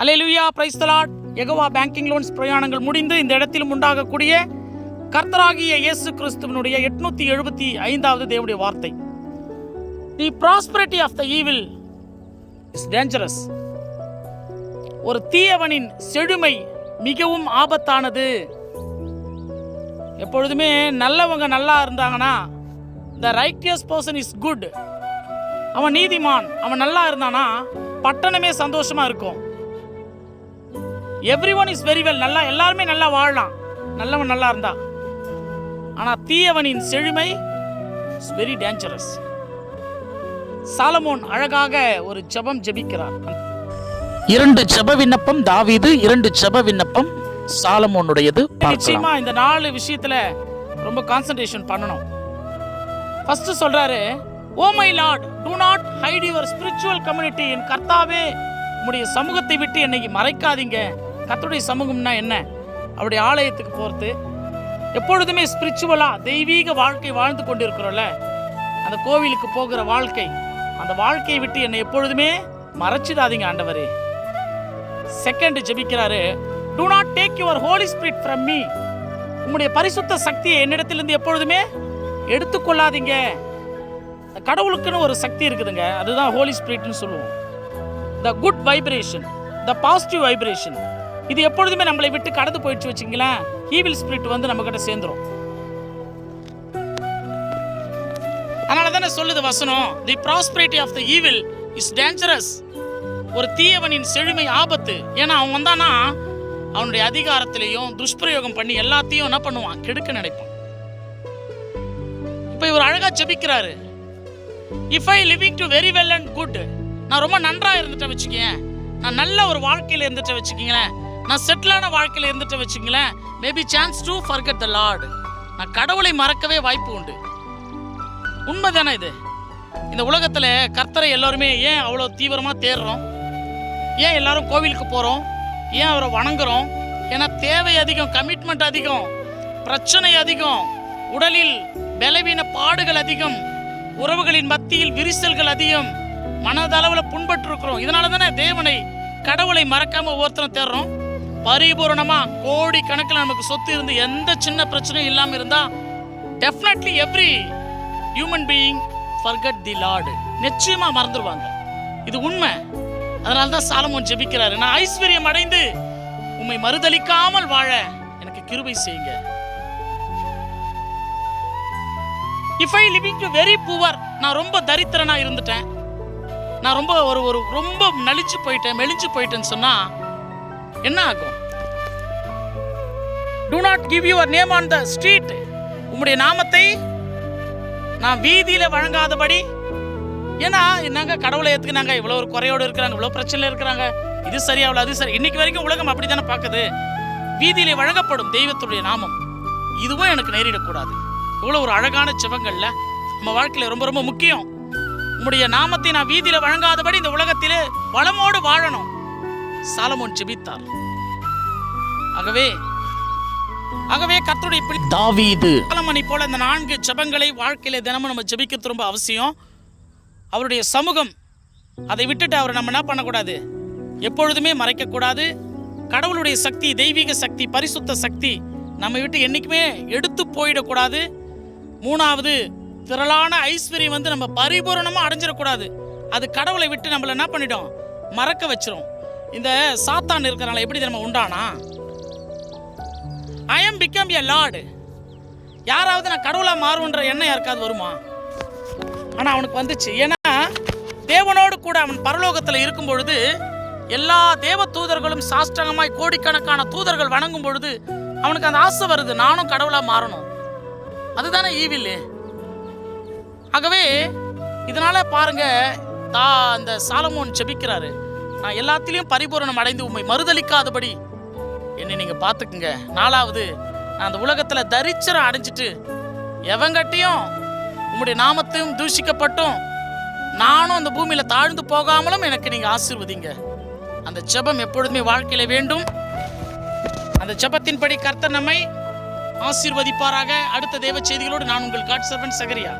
அலையலுயா praise the Lord எகவா banking loans பிரயாணங்கள் முடிந்து இந்த இடத்திலும் உண்டாகக்கூடிய கர்த்தராகிய இயேசு கிறிஸ்துவனுடைய எட்நூத்தி எழுபத்தி ஐந்தாவது தேவனுடைய வார்த்தை. The prosperity of the evil is dangerous ஒரு தீயவனின் செழுமை மிகவும் ஆபத்தானது. எப்பொழுதுமே நல்லவங்க நல்லா இருந்தாங்கன்னா the righteous person is good அவன் நீதிமான் அவன் நல்லா இருந்தானா பட்டணமே சந்தோஷமாக இருக்கும். Every one is very well நல்லா எல்லாருமே நல்லா வாழலாம். நல்லவன் நல்லா இருந்தா. ஆனா தீயவனின் செழுமை இஸ் வெரி டேஞ்சரஸ் சாலமோன் அழகாக ஒரு ஜெபம் ஜெபிக்கிறார். இரண்டு ஜெப விண்ணப்பம் தாவீது இரண்டு ஜெப விண்ணப்பம் சாலமோனுடையது. நிச்சயமா இந்த நாலு விஷயத்துல ரொம்ப கான்சென்ட்ரேஷன் பண்ணணும். ஃபர்ஸ்ட் சொல்றாரு ஓ my lord do not hide your spiritual community என் கர்த்தாவே உம்முடைய சமூகத்தை விட்டு என்னை மறைக்காதீங்க. கத்தருடைய சமூகம்னா என்ன? அவருடைய ஆலயத்துக்கு போகிறது எப்பொழுதுமே ஸ்பிரிச்சுவலாக தெய்வீக வாழ்க்கை வாழ்ந்து கொண்டிருக்கிறோம்ல. அந்த கோவிலுக்கு போகிற வாழ்க்கை அந்த வாழ்க்கையை விட்டு என்னை எப்பொழுதுமே மறைச்சிடாதீங்க ஆண்டவரே. Second ஜெபிக்கிறாரு do not take your holy spirit from me உங்களுடைய பரிசுத்த சக்தியை என்னிடத்திலிருந்து எப்பொழுதுமே எடுத்துக்கொள்ளாதீங்க. இந்த கடவுளுக்குன்னு ஒரு சக்தி இருக்குதுங்க. அதுதான் ஹோலி ஸ்பிரிட்னு சொல்லுவோம். The good vibration the positive vibration இது எப்பொழுதுமே நம்மளை விட்டு கடந்து போயிடுச்சு வச்சுங்களேன் ஈவில் ஸ்பிரிட் வந்து நம்ம கிட்ட சேர்ந்துரும். அதனால தானே சொல்லுது வசனம் the prosperity of the evil is dangerous ஒரு தீயவனின் செழுமை ஆபத்து. ஏன்னா அவன் வந்தானா அவனுடைய அதிகாரத்திலையும் துஷ்பிரயோகம் பண்ணி எல்லாத்தையும் என்ன பண்ணுவான்? கெடுக்க நினைப்பான். இப்போ இவர் அழகா ஜெபிக்கிறாரு. If I living to very well and good நான் ரொம்ப நன்றாக இருந்துட்டேன் வச்சுக்கேன் நான் நல்ல ஒரு வாழ்க்கையில் இருந்துட்டு வச்சுக்கீங்களேன் நான் செட்டிலான வாழ்க்கையில் இருந்துட்டு வச்சுங்களேன். Maybe chance to forget the lord நான் கடவுளை மறக்கவே வாய்ப்பு உண்டு. உண்மைதானே இது? இந்த உலகத்தில் கர்த்தரை எல்லாருமே ஏன் அவ்வளோ தீவிரமாக தேடுறோம்? ஏன் எல்லாரும் கோவிலுக்கு போகிறோம் ஏன் அவரை வணங்குறோம்? ஏன்னா தேவை அதிகம் கமிட்மெண்ட் அதிகம் பிரச்சனை அதிகம் உடலில் பலவீன பாடுகள் அதிகம் உறவுகளின் மத்தியில் விரிசல்கள் அதிகம் மனதளவில் புண்பட்டிருக்கிறோம். இதனால தானே தேவனை கடவுளை மறக்காமல் ஒவ்வொருத்தரும் தேடுறோம். பரிபூரணமா கோடி கணக்கில் நமக்கு சொத்து இருந்து எந்த சின்ன பிரச்சனையும் இல்லாமல் இருந்தா definitely every human being forget the lord நிச்சயமா மறந்துடுவாங்க இது உண்மை. அதனால தான் சாலமோன் ஜெபிக்கிறாரு. நான் ஐஸ்வர்யம் அடைந்து உண்மை மறுதளிக்காமல் வாழ எனக்கு கிருபை செய்யுங்க. If I living to very poor நான் ரொம்ப தரித்திரனா இருந்துட்டேன். நான் ரொம்ப ஒரு ஒரு ரொம்ப நலிச்சு போயிட்டேன் மெலிஞ்சு போயிட்டேன்னு சொன்னா என்ன ஆகும்? Do not give your name on the street உம்முடைய நாமத்தை நான் வீதியில் வழங்காதபடி. ஏன்னா என்னங்க கடவுளை ஏத்துக்கினாங்க? இவ்வளோ ஒரு குறையோடு இருக்கிறாங்க இவ்வளோ பிரச்சனை இருக்கிறாங்க. இது சரியாகல அது சரி. இன்னைக்கு வரைக்கும் உலகம் அப்படி தானே பார்க்குது? வீதியிலே வழங்கப்படும் தெய்வத்துடைய நாமம். இதுவும் எனக்கு நேரிடக்கூடாது. இவ்வளோ ஒரு அழகான சிவங்கள்ல நம்ம வாழ்க்கையில் ரொம்ப ரொம்ப முக்கியம். உம்முடைய நாமத்தை நான் வீதியில் வழங்காதபடி இந்த உலகத்திலே வளமோடு வாழணும். சாலமோன் ஜெபித்தார். ஆகவே ஆகவே கர்த்தருடைய பிள்ளை தாவீது. மணி போல இந்த நான்கு ஜெபங்களை வாழ்க்கையில தினமும் நம்ம ஜெபிக்கிறது ரொம்ப அவசியம். அவருடைய சமூகம் அதை விட்டுட்டு அவரை நம்ம என்ன பண்ணக்கூடாது? எப்பொழுதுமே மறைக்கக்கூடாது. கடவுளுடைய சக்தி தெய்வீக சக்தி பரிசுத்த சக்தி நம்ம விட்டு என்றைக்குமே எடுத்து போயிடக்கூடாது. மூணாவது திரளான ஐஸ்வர்யம் வந்து நம்ம பரிபூரணமாக அடைஞ்சிடக்கூடாது. அது கடவுளை விட்டு நம்மளை என்ன பண்ணிடும்? மறக்க வச்சிரும். இந்த சாத்தான் இருக்கிறனால எப்படி நம்ம உண்டானா? I am become a lord யாராவது நான் கடவுளாக மாறுன்ற எண்ணம் யாருக்காவது வருமா? ஆனால் அவனுக்கு வந்துச்சு. ஏன்னா தேவனோடு கூட அவன் பரலோகத்தில் இருக்கும் பொழுது எல்லா தேவ தூதர்களும் சாஷ்டகமாய் கோடிக்கணக்கான தூதர்கள் வணங்கும் பொழுது அவனுக்கு அந்த ஆசை வருது நானும் கடவுளாக மாறணும். அதுதானே ஈவில் ஆகவே இதனால பாருங்க தா அந்த சாலமோன் செபிக்கிறாரு. நான் எல்லாத்திலையும் பரிபூரணம் அடைந்து உண்மை மறுதளிக்காதபடி என்னை நீங்கள் பார்த்துக்குங்க. நாலாவது நான் அந்த உலகத்தில் தரிச்சரம் அடைஞ்சிட்டு எவங்கட்டையும் உம்முடைய நாமத்தையும் தூஷிக்கப்பட்டும் நானும் அந்த பூமியில் தாழ்ந்து போகாமலும் எனக்கு நீங்கள் ஆசீர்வதிங்க. அந்த ஜெபம் எப்பொழுதுமே வாழ்க்கையில் வேண்டும். அந்த ஜெபத்தின்படி கர்த்தர் நம்மை ஆசீர்வதிப்பாராக. அடுத்த தேவ செய்திகளோடு நான் உங்கள் காட் சர்வன் சகரியா.